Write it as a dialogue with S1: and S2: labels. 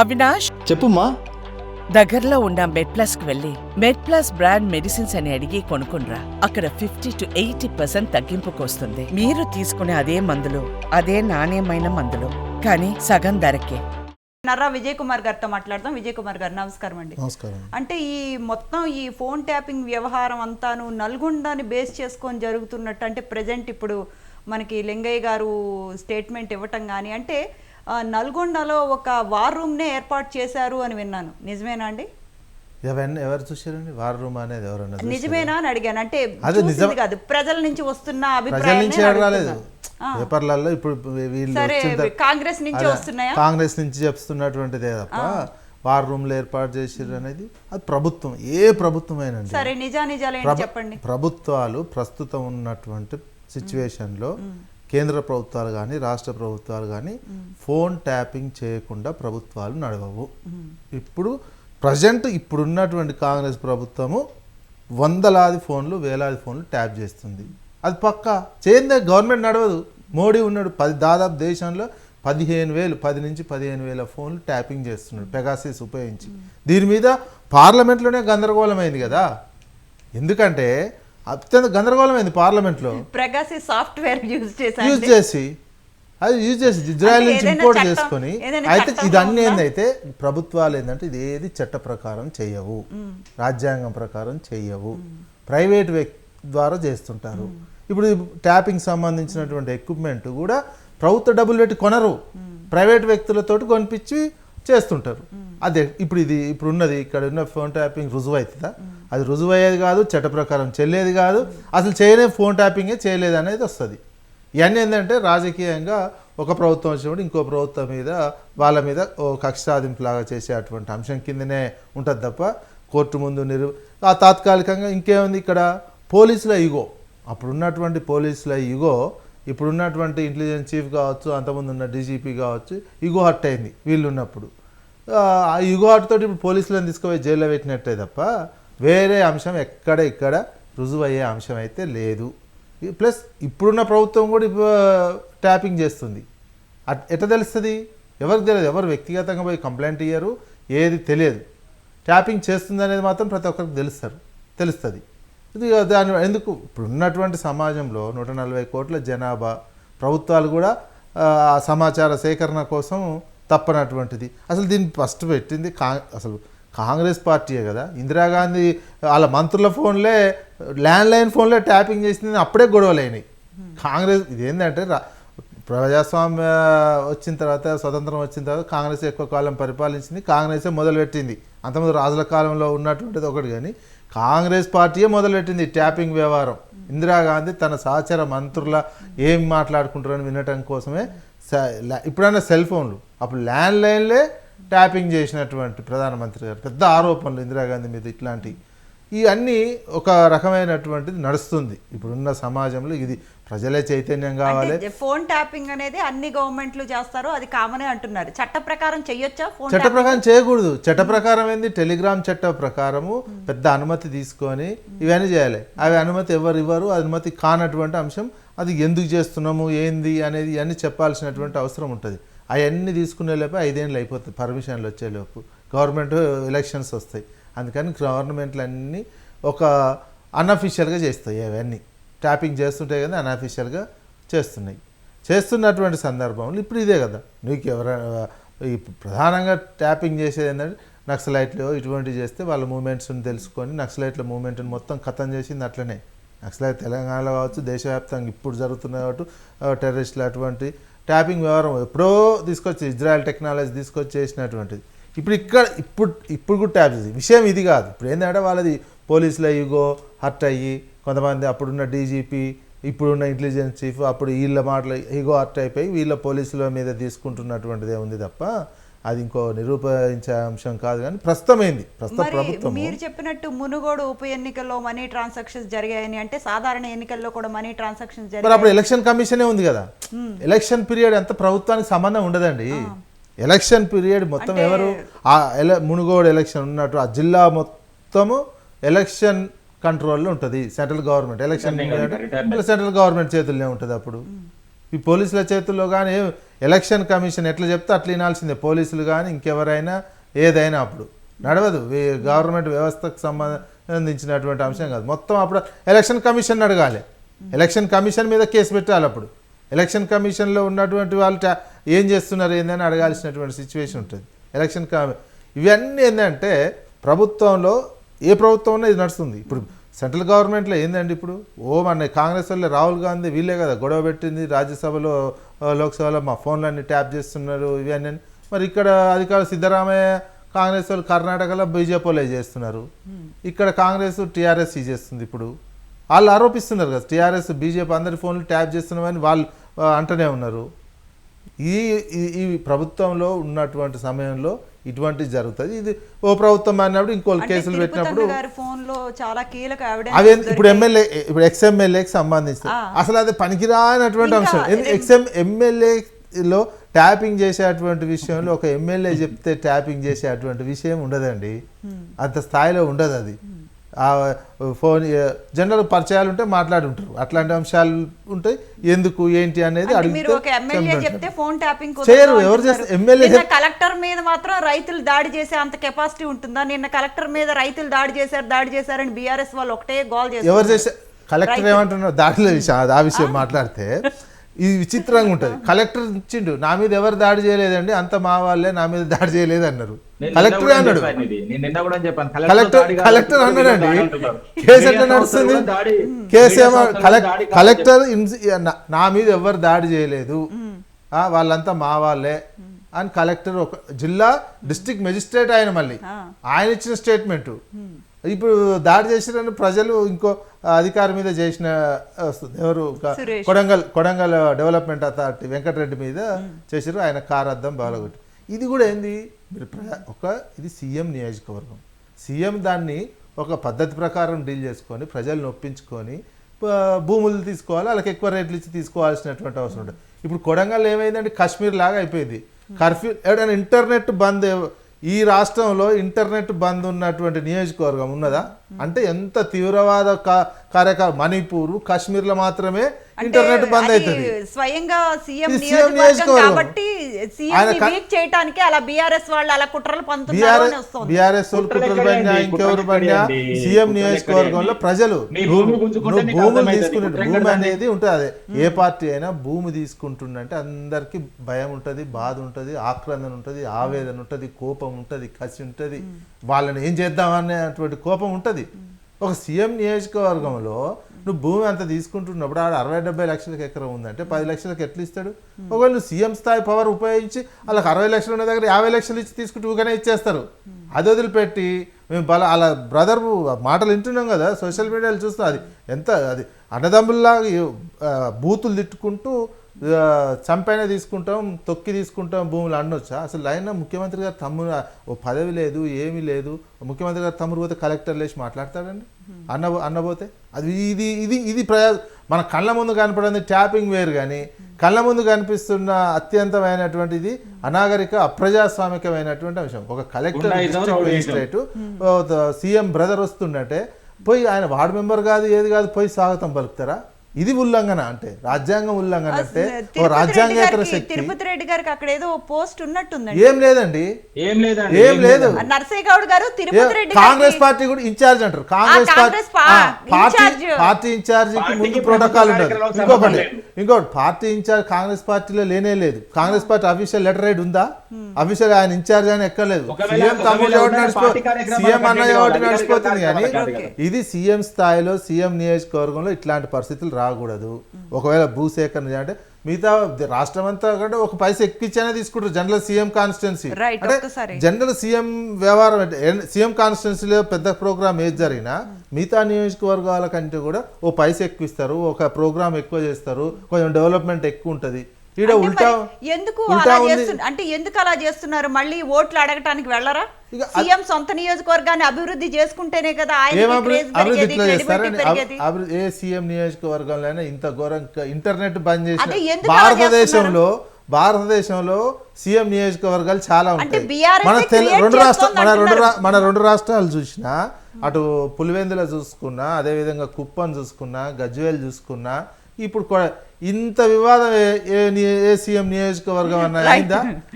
S1: అవినాష్?
S2: చెప్పుమా
S1: దగ్గరలో ఉన్న మెడ్ ప్లస్కు వెళ్ళి మెడ్ ప్లస్ బ్రాండ్ మెడిసిన్స్ అని అడిగి కొనుక్కునరా అక్కడ ఫిఫ్టీ టు ఎయిటీ పర్సెంట్ తగ్గింపుకు వస్తుంది మీరు తీసుకునే అదే మందులు అదే నాణ్యమైన మందులు. కానీ సగం ధరకే.
S3: నర్రా విజయ్ కుమార్ గారితో మాట్లాడదాం. విజయ్ కుమార్ గారు నమస్కారం అండి.
S4: నమస్కారం.
S3: అంటే ఈ మొత్తం ఈ ఫోన్ ట్యాపింగ్ వ్యవహారం అంతాను నల్గొండని బేస్ చేసుకొని జరుగుతున్నట్టు అంటే ప్రజెంట్ ఇప్పుడు మనకి లింగయ్య గారు స్టేట్మెంట్ ఇవ్వటం కానీ అంటే నల్గొండలో ఒక వార్ రూమ్నే ఏర్పాటు చేశారు అని విన్నాను. నిజమేనా అండి?
S4: ఎవరిని ఎవరు చూసారండి వార్ రూమ్ అనేది ఎవరన్నా చూసారా?
S3: నిజమేనా అని అడిగాను. అంటే
S4: అదే నిజం.
S3: కాదు. ప్రజల నుంచి వస్తున్న
S4: ప్రజల నుంచి రాలేదు.
S3: ఆ,
S4: పేపర్లలో ఇప్పుడు వీళ్ళు
S3: కాంగ్రెస్ నుంచి వస్తున్నాయా?
S4: కాంగ్రెస్ నుంచి చెప్తున్నటువంటిదే తప్ప వార్ రూమ్లు ఏర్పాటు చేసిర్రు అనేది అది ప్రభుత్వం. ఏ ప్రభుత్వమేనండి?
S3: సరే నిజా నిజాలు ఏంటి
S4: ప్రభు-
S3: చెప్పండి?
S4: ప్రభుత్వాలు ప్రస్తుతం ఉన్నటువంటి సిచ్యువేషన్లో కేంద్ర ప్రభుత్వాలు కానీ రాష్ట్ర ప్రభుత్వాలు కానీ ఫోన్ ట్యాపింగ్ చేయకుండా ప్రభుత్వాలు నడవవు. ఇప్పుడు ప్రజెంట్ ఇప్పుడున్నటువంటి కాంగ్రెస్ ప్రభుత్వము వందలాది ఫోన్లు వేలాది ఫోన్లు ట్యాప్ చేస్తుంది. అది పక్క? చేయందే గవర్నమెంట్ నడవదు. మోడీ ఉన్నాడు పది దాదాపు దేశంలో పదిహేను వేలు పది నుంచి పదిహేను వేల ఫోన్లు ట్యాపింగ్ చేస్తున్నాడు పెగాసిస్ ఉపయోగించి. దీని మీద పార్లమెంట్లోనే గందరగోళమైంది కదా? ఎందుకంటే అత్యంత గందరగోళమైంది పార్లమెంట్లో.
S3: ప్రగాసి సాఫ్ట్వేర్ యూజ్
S4: యూజ్
S3: చేశారు
S4: చేసి అది యూజ్ చేసి ఇజ్రాయెల్ నుంచి ఇంపోర్ట్ చేసుకొని అయితే ఇదన్నీ
S3: ఉందా?
S4: ఏందైతే ప్రభుత్వాలు ఏంటంటే ఇది ఏది చట్ట ప్రకారం చెయ్యవు రాజ్యాంగం ప్రకారం చెయ్యవు ప్రైవేట్ వ్యక్తి ద్వారా చేస్తుంటారు. ఇప్పుడు ట్యాపింగ్ సంబంధించినటువంటి ఎక్విప్మెంట్ కూడా ప్రభుత్వ డబ్బులు పెట్టి కొనరు. ప్రైవేట్ వ్యక్తులతోటి కొనిపించి చేస్తుంటారు. అదే ఇప్పుడు ఇది ఇప్పుడు ఉన్నది ఇక్కడ ఉన్న ఫోన్ ట్యాపింగ్ రుజువు అవుతుందా అది రుజువు అయ్యేది కాదు చట్ట ప్రకారం చెల్లేది కాదు. అసలు చేయలే ఫోన్ ట్యాపింగే చేయలేదు అనేది వస్తుంది. ఇవన్నీ ఏంటంటే రాజకీయంగా ఒక ప్రభుత్వం వచ్చినప్పుడు ఇంకో ప్రభుత్వం మీద వాళ్ళ మీద ఓ కక్ష సాధింపులాగా చేసేటువంటి అంశం కిందనే ఉంటుంది తప్ప కోర్టు ముందు నిరు ఆ తాత్కాలికంగా ఇంకేముంది ఇక్కడ? పోలీసుల ఇగో అప్పుడు ఉన్నటువంటి పోలీసుల ఈగో ఇప్పుడున్నటువంటి ఇంటెలిజెన్స్ చీఫ్ కావచ్చు అంతకుముందు ఉన్న డీజీపీ కావచ్చు ఇగో హర్ట్ అయింది వీళ్ళు ఉన్నప్పుడు ఆ ఇగో ఈగో తోటి ఇప్పుడు పోలీసులను తీసుకుపోయి జైల్లో పెట్టినట్టే తప్ప వేరే అంశం ఎక్కడ ఇక్కడ రుజువు అయ్యే అంశం అయితే లేదు. ప్లస్ ఇప్పుడున్న ప్రభుత్వం కూడా ఇప్పుడు ట్యాపింగ్ చేస్తుంది. అట్ ఎట్లా తెలుస్తుంది? ఎవరికి తెలియదు. ఎవరు వ్యక్తిగతంగా పోయి కంప్లైంట్ ఇయ్యరు? ఏది తెలియదు. ట్యాపింగ్ చేస్తుంది అనేది మాత్రం ప్రతి ఒక్కరికి తెలుస్తారు. తెలుస్తుంది. ఇది దాని ఎందుకు? ఇప్పుడు ఉన్నటువంటి సమాజంలో నూట నలభై కోట్ల జనాభా ప్రభుత్వాలు కూడా సమాచార సేకరణ కోసం తప్పనటువంటిది. అసలు దీన్ని ఫస్ట్ పెట్టింది కా అసలు కాంగ్రెస్ పార్టీయే కదా. ఇందిరాగాంధీ వాళ్ళ మంత్రుల ఫోన్లే ల్యాండ్ లైన్ ఫోన్లే ట్యాపింగ్ చేసింది అప్పుడే గొడవలైనవి కాంగ్రెస్ ఇదేంటంటే ప్రజాస్వామ్య వచ్చిన తర్వాత స్వతంత్రం వచ్చిన తర్వాత కాంగ్రెస్ ఎక్కువ కాలం పరిపాలించింది కాంగ్రెసే మొదలుపెట్టింది. అంతమంది రాజుల కాలంలో ఉన్నటువంటిది ఒకటి కానీ కాంగ్రెస్ పార్టీయే మొదలుపెట్టింది ట్యాపింగ్ వ్యవహారం. ఇందిరాగాంధీ తన సహచర మంత్రుల ఏం మాట్లాడుకుంటారని వినటం కోసమే స- సెల్ ఫోన్లు. అప్పుడు ల్యాండ్ లైన్లే ట్యాపింగ్ చేసినటువంటి ప్రధానమంత్రి గారు పెద్ద ఆరోపణలు ఇందిరాగాంధీ మీద ఇట్లాంటివి ఇవన్నీ ఒక రకమైనటువంటిది నడుస్తుంది. ఇప్పుడున్న సమాజంలో ఇది ప్రజలే చైతన్యం కావాలి.
S3: ఫోన్ ట్యాపింగ్ అనేది అన్ని గవర్నమెంట్లు చేస్తారు అది కామనే అంటున్నారు. చట్ట ప్రకారం చెయ్యొచ్చా ఫోన్
S4: చట్ట ప్రకారం చేయకూడదు. చట్ట ప్రకారం ఏంది? టెలిగ్రామ్ చట్ట ప్రకారము పెద్ద అనుమతి తీసుకొని ఇవన్నీ చేయాలి. అవి అనుమతి ఎవరు ఇవ్వరు? అనుమతి కానటువంటి అంశం అది ఎందుకు చేస్తున్నాము? ఏంది? అనేది ఇవన్నీ చెప్పాల్సినటువంటి అవసరం ఉంటుంది. అవన్నీ తీసుకునేలోపు ఐదేళ్ళు అయిపోతుంది పర్మిషన్లు వచ్చేలోపు గవర్నమెంట్ ఎలక్షన్స్ వస్తాయి. అందుకని గవర్నమెంట్లు అన్నీ ఒక అన్అఫీషియల్గా చేస్తాయి అవన్నీ. ట్యాపింగ్ చేస్తుంటే కదా అన్అఫీషియల్గా చేస్తున్నాయి. చేస్తున్నటువంటి సందర్భంలో ఇప్పుడు ఇదే కదా. నీకు ఎవరైనా ఈ ప్రధానంగా ట్యాపింగ్ చేసేది ఏంటంటే నక్సలైట్లు ఇటువంటివి చేస్తే వాళ్ళ మూమెంట్స్ని తెలుసుకొని నక్సలైట్ల మూమెంట్ని మొత్తం ఖతం చేసింది అట్లనే. నక్సలైట్ తెలంగాణలో కావచ్చు దేశవ్యాప్తంగా ఇప్పుడు జరుగుతున్న కాబట్టి టెర్రరిస్టులు అటువంటి ట్యాపింగ్ వ్యవహారం ఎప్పుడో తీసుకొచ్చి ఇజ్రాయెల్ టెక్నాలజీ తీసుకొచ్చి చేసినటువంటిది ఇప్పుడు ఇక్కడ ఇప్పుడు ఇప్పుడు కూడా ట్యాప్ చేసి విషయం ఇది కాదు. ఇప్పుడు ఏంటంటే వాళ్ళది పోలీసులు అయ్యిగో హర్ట్ అయ్యి కొంతమంది అప్పుడున్న డీజీపీ ఇప్పుడున్న ఇంటెలిజెన్స్ చీఫ్ అప్పుడు వీళ్ళ మాటలు ఇగో హర్ట్ అయిపోయి వీళ్ళ పోలీసుల మీద తీసుకుంటున్నటువంటిదే ఉంది తప్ప అది ఇంకో నిరూపించే అంశం కాదు కానీ ప్రస్తుతమైంది. ప్రస్తుత
S3: మరి
S4: ప్రభుత్వం
S3: మీరు చెప్పినట్టు మునుగోడు ఉప ఎన్నికల్లో మనీ ట్రాన్సాక్షన్స్ జరిగాయని అంటే సాధారణ ఎన్నికల్లో కూడా మనీ ట్రాన్సాక్షన్స్
S4: మరి
S3: జరిగాయి
S4: అప్పుడు ఎలక్షన్ కమిషనే ఉంది కదా. ఎలక్షన్ పీరియడ్ అంత ప్రభుత్వానికి సంబంధం ఉండదండి. ఎలక్షన్ పీరియడ్ మొత్తం ఎవరు? ఆ ఎల మునుగోడు ఎలక్షన్ ఉన్నట్టు ఆ జిల్లా మొత్తము ఎలక్షన్ కంట్రోల్లో ఉంటుంది. Central government election central government చేతుల్లోనే ఉంటుంది అప్పుడు. ఈ పోలీసుల చేతుల్లో కానీ ఎలక్షన్ కమిషన్ ఎట్లా చెప్తే అట్లా వినాల్సిందే పోలీసులు కానీ ఇంకెవరైనా ఏదైనా అప్పుడు నడవదు. గవర్నమెంట్ వ్యవస్థకు సంబంధించినటువంటి అంశం కాదు. మొత్తం అప్పుడు ఎలక్షన్ కమిషన్ అడగాలి. ఎలక్షన్ కమిషన్ మీద కేసు పెట్టాలి అప్పుడు. ఎలక్షన్ కమిషన్లో ఉన్నటువంటి వాళ్ళు ఏం చేస్తున్నారు ఏందని అడగాల్సినటువంటి సిచ్యువేషన్ ఉంటుంది. ఎలక్షన్ కమి ఇవన్నీ ఏంటంటే ప్రభుత్వంలో ఏ ప్రభుత్వంలో ఇది నడుస్తుంది. ఇప్పుడు సెంట్రల్ గవర్నమెంట్లో ఏందండి ఇప్పుడు? ఓ మన కాంగ్రెస్ వాళ్ళు రాహుల్ గాంధీ వీళ్ళే కదా గొడవ పెట్టింది రాజ్యసభలో లోక్సభలో మా ఫోన్లన్నీ ట్యాప్ చేస్తున్నారు ఇవన్నీ అని. మరి ఇక్కడ అధికారులు సిద్ధరామయ్య కాంగ్రెస్ వాళ్ళు కర్ణాటకలో బీజేపీ వాళ్ళే చేస్తున్నారు. ఇక్కడ కాంగ్రెస్ టీఆర్ఎస్ చేస్తుంది ఇప్పుడు. వాళ్ళు ఆరోపిస్తున్నారు కదా టీఆర్ఎస్ బీజేపీ అందరి ఫోన్లు ట్యాప్ చేస్తున్నామని వాళ్ళు అంటూనే ఉన్నారు. ఈ- ఈ ప్రభుత్వంలో ఉన్నటువంటి సమయంలో ఇటువంటిది జరుగుతుంది. ఇది ఓ ప్రభుత్వం అన్నప్పుడు ఇంకోళ్ళు కేసులు పెట్టినప్పుడు అవి ఇప్పుడు. ఎమ్మెల్యే ఇప్పుడు ఎక్స్ ఎమ్మెల్యేకి సంబంధించి. అసలు అది పనికిరానటువంటి అంశం. ఎక్స్ ఎమ్మెల్యేలో ట్యాపింగ్ చేసేటువంటి విషయంలో ఒక ఎమ్మెల్యే చెప్తే ట్యాపింగ్ చేసేటువంటి విషయం ఉండదండి. అంత స్థాయిలో ఉండదు అది ఆ ఫోన్ జనరల్ పరిచయాలు ఉంటే మాట్లాడుంటారు. అట్లాంటి అంశాలు ఉంటాయి. ఎందుకు ఏంటి అనేది
S3: అంటే మీరు
S4: అడిగితే
S3: ఒక ఎమ్మెల్యే
S4: చెప్తారు.
S3: చెప్తే ఫోన్ ట్యాపింగ్
S4: చేయరు, ఎవరు చేస్తారు? ఎమ్మెల్యే
S3: కలెక్టర్ మీద మాత్రం రైతులు దాడి చేసే అంత కెపాసిటీ ఉంటుందా? నిన్న కలెక్టర్ మీద రైతులు దాడి చేశారు దాడి చేశారని బీఆర్ఎస్ వాళ్ళు ఒకటే గోల్
S4: ఎవరు
S3: చేస్తారు
S4: చేసే కలెక్టర్ ఏమంటున్నారు దాడిలో విషయం ఆ విషయం మాట్లాడితే ఇది విచిత్రంగా ఉంటుంది. కలెక్టర్ ఇచ్చిండు నా మీద ఎవరు దాడి చేయలేదండి అంత మా వాళ్ళే నా మీద దాడి చేయలేదు అన్నారు కలెక్టర్ అన్నాడు. కలెక్టర్ కలెక్టర్ అన్నాడండి. కేసు ఎట్లా నడుస్తుంది? కేసు ఏమో కలెక్టర్ నా- నా మీద ఎవరు దాడి చేయలేదు. ఆ, వాళ్ళంతా మా వాళ్ళే అని కలెక్టర్ ఒక జిల్లా డిస్ట్రిక్ట్ మెజిస్ట్రేట్ ఆయన మళ్ళీ. ఆయన ఇచ్చిన స్టేట్మెంట్. ఇప్పుడు దాడి చేసిరని ప్రజలు ఇంకో అధికారి మీద చేసిన వస్తుంది. ఎవరు. కొడంగల్ కొడంగల్ డెవలప్మెంట్ అథారిటీ వెంకటరెడ్డి మీద చేసిరు ఆయన కార్ అద్దం బాలగొట్టి. ఇది కూడా ఏంది? మీరు ప్ర- ఒక ఇది సీఎం నియోజకవర్గం. సీఎం దాన్ని ఒక పద్ధతి ప్రకారం డీల్ చేసుకొని ప్రజల్ని ఒప్పించుకొని భూములు తీసుకోవాలి వాళ్ళకి ఎక్కువ రేట్లు ఇచ్చి తీసుకోవాల్సినటువంటి అవసరం ఉంటుంది ఇప్పుడు కొడంగల్ ఏమైందంటే కాశ్మీర్ లాగా అయిపోయింది. కర్ఫ్యూ ఎవడైనా ఇంటర్నెట్ బంద్ ఈ రాష్ట్రంలో ఇంటర్నెట్ బంద్ ఉన్నటువంటి నియోజకవర్గం ఉన్నదా? అంటే ఎంత తీవ్రవాద కా- కార్యక్రమం మణిపూర్ కాశ్మీర్లో మాత్రమే ఇంటర్నెట్ బంద్ అవుతుంది
S3: స్వయంగా సీఎం నియోజకవర్గం. కాబట్టి సీఎం వీక్ చేయడానికి అలా బీఆర్ఎస్ వాళ్ళు అలా కుట్రలు పంతున్నారు
S4: బీఆర్ఎస్
S3: అని వస్తుంది
S4: బీఆర్ఎస్ వాళ్ళు
S2: కుట్రలు?
S4: పడినా ఇంకెవరు పడినా? సీఎం నియోజకవర్గంలో? ప్రజలు భూములు. తీసుకునే భూమి? అనేది ఉంటుంది అదే ఏ పార్టీ అయినా భూమి తీసుకుంటుండంటే అందరికీ భయం ఉంటుంది బాధ ఉంటుంది ఆక్రందన ఉంటుంది ఆవేదన ఉంటుంది కోపం ఉంటుంది కసి ఉంటుంది వాళ్ళని ఏం చేద్దామనేటువంటి కోపం ఉంటుంది ఒక సీఎం నియోజకవర్గంలో నువ్వు భూమి అంత తీసుకుంటున్నప్పుడు ఆడ అరవై డెబ్బై లక్షలకు ఎకరం ఉందంటే పది లక్షలకు ఎట్లా ఇస్తాడు? ఒకవేళ నువ్వు సీఎం స్థాయి పవర్ ఉపయోగించి వాళ్ళకి అరవై లక్షలు ఉన్న దగ్గర యాభై లక్షలు ఇచ్చి తీసుకుంటూ ఊగానే ఇచ్చేస్తారు. అది వదిలిపెట్టి మేము బల అలా బ్రదర్ మాటలు వింటున్నాం కదా సోషల్ మీడియాలో చూస్తాం అది ఎంత అది అన్నదమ్ముల్లాగా ఆ, బూతులు తిట్టుకుంటూ చంపైనా తీసుకుంటాం తొక్కి తీసుకుంటాం భూములు అనొచ్చా? అసలు ఆయన ముఖ్యమంత్రి గారు తమ్ముడు ఓ పదవి లేదు ఏమీ లేదు. ముఖ్యమంత్రి గారు తమ్ముడు పోతే కలెక్టర్ లేచి మాట్లాడతాడండి? అన్న అన్నపోతే అది ఇది ఇది ఇది ప్రయా మన కళ్ళ ముందు కనపడింది ట్యాపింగ్ వేరు కానీ కళ్ళ ముందు కనిపిస్తున్న అత్యంతమైనటువంటిది అనాగరిక అప్రజాస్వామికమైనటువంటి అంశం. ఒక కలెక్టర్. మేజిస్ట్రేట్ సీఎం బ్రదర్ వస్తుండంటే పోయి ఆయన వార్డు మెంబర్ కాదు ఏది కాదు పోయి స్వాగతం పలుకుతారా? ఇది ఉల్లంఘన అంటే రాజ్యాంగం ఉల్లంఘన అంటే ఓ రాజ్యాంగేతర శక్తి
S3: తిరుపతి రెడ్డి గారికి అక్కడ ఏదో పోస్ట్ ఉన్నట్టుందండి.
S4: ఏం లేదండి.
S2: ఏం లేదండి
S4: ఏం లేదు.
S3: నర్సయ్య గౌడ్ గారు తిరుపతి రెడ్డి
S4: కాంగ్రెస్ పార్టీ కూడా ఇన్ఛార్జ్ అంటారు. Congress party party
S3: incharge.
S4: ముందు ప్రోటోకాల్ ఉండదు
S2: కార్యక్రమాలకు
S4: ఇంకొకటి. ఇంకోటి పార్టీ ఇన్ఛార్జ్ కాంగ్రెస్ పార్టీలో లేనే లేదు. కాంగ్రెస్ పార్టీ అఫీషియల్ లెటర్ రైడ్ ఉందా? అఫీషియల్ ఆయన ఇన్ఛార్జ్ అని ఎక్కలేదు సీఎం ఎవరు
S2: ఉన్న
S4: నడిచిపో సీఎం అన్న
S2: అటెండ్
S4: ఎవరు
S2: కావాలి.
S4: నడిచిపోతుంది కానీ ఇది సీఎం స్థాయిలో సీఎం నియోజకవర్గంలో ఇట్లాంటి పరిస్థితులు రాకూడదు. ఒకవేళ భూసేకరణ అంటే మిగతా రాష్ట్రం అంతా కంటే ఒక పైసా ఎక్కించైనా తీసుకుంటారు జనరల్ సీఎం కాన్స్టిట్యున్సీ. అంటే. జనరల్ సీఎం వ్యవహారం అంటే సీఎం కాన్స్టిట్యున్సీలో పెద్ద ప్రోగ్రామ్ ఏది జరిగినా మిగతా నియోజకవర్గాల కంటే కూడా ఓ పైసా ఎక్కువ ఇస్తారు ఒక ప్రోగ్రామ్ ఎక్కువ చేస్తారు కొంచెం డెవలప్మెంట్ ఎక్కువ ఉంటుంది. ఈడ ఉల్టా
S3: ఎందుకు అలా చేస్తున్నారు అంటే ఎందుకు అలా చేస్తున్నారు? మళ్ళీ ఓట్లు అడగటానికి వెళ్ళరా? సీఎం సొంత నియోజకవర్గాన్ని అభివృద్ధి చేసుకుంటేనే కదా ఆయన
S4: ఏ సీఎం నియోజకవర్గంలో అయినా ఇంత ఘోరంగా ఇంటర్నెట్ బంద్
S3: అలా
S4: భారతదేశంలో భారతదేశంలో సీఎం నియోజకవర్గాలు చాలా ఉంటాయి. మన రెండు రాష్ట్ర మన రెండు మన రెండు రాష్ట్రాలు చూసినా అటు పులివెందుల చూసుకున్నా అదేవిధంగా కుప్పం చూసుకున్నా గజ్వేల్ చూసుకున్నా ఇప్పుడు ఇంత వివాదం ఏ- సీఎం నియోజకవర్గం అన్న అయిందా?